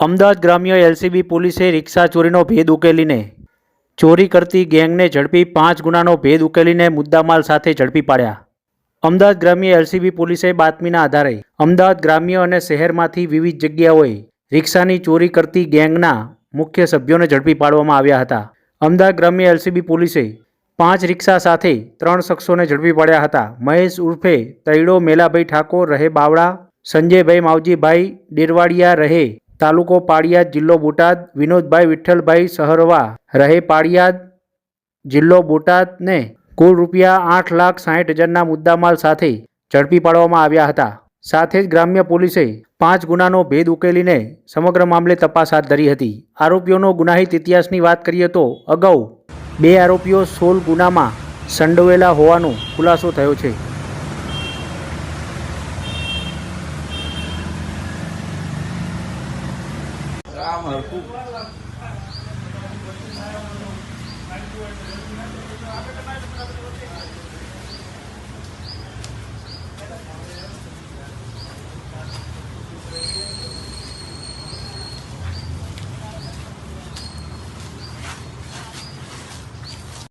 અમદાવાદ ગ્રામ્ય એલસીબી પોલીસે રિક્ષા ચોરીનો ભેદ ઉકેલીને ચોરી કરતી ગેંગને ઝડપી પાંચ ગુનાનો ભેદ ઉકેલીને મુદ્દામાલ સાથે ઝડપી પાડ્યા. અમદાવાદ ગ્રામ્ય એલસીબી પોલીસે બાતમીના આધારે અમદાવાદ ગ્રામ્ય અને શહેરમાંથી વિવિધ જગ્યાઓએ રિક્ષાની ચોરી કરતી ગેંગના મુખ્ય સભ્યોને ઝડપી પાડવામાં આવ્યા હતા. અમદાવાદ ગ્રામ્ય એલસીબી પોલીસે પાંચ રિક્ષા સાથે ત્રણ શખ્સોને ઝડપી પાડ્યા હતા. મહેશ ઉર્ફે તૈડો મેલાભાઈ ઠાકોર રહે બાવળા, સંજયભાઈ માવજીભાઈ ડેરવાડિયા રહે તાલુકો પાળિયાદ જિલ્લો બોટાદ, વિનોદભાઈ વિઠ્ઠલભાઈ સહરવા. રહે પાળિયાદ જિલ્લો બોટાદને કુલ રૂપિયા આઠ લાખ સાઠ હજારના મુદ્દામાલ સાથે ઝડપી પાડવામાં આવ્યા હતા. સાથે જ ગ્રામ્ય પોલીસે પાંચ ગુનાનો ભેદ ઉકેલીને સમગ્ર મામલે તપાસ હાથ ધરી હતી. આરોપીઓનો ગુનાહિત ઇતિહાસની વાત કરીએ તો અગાઉ બે આરોપીઓ સોલ ગુનામાં સંડોવેલા હોવાનો ખુલાસો થયો છે. આમ હરખું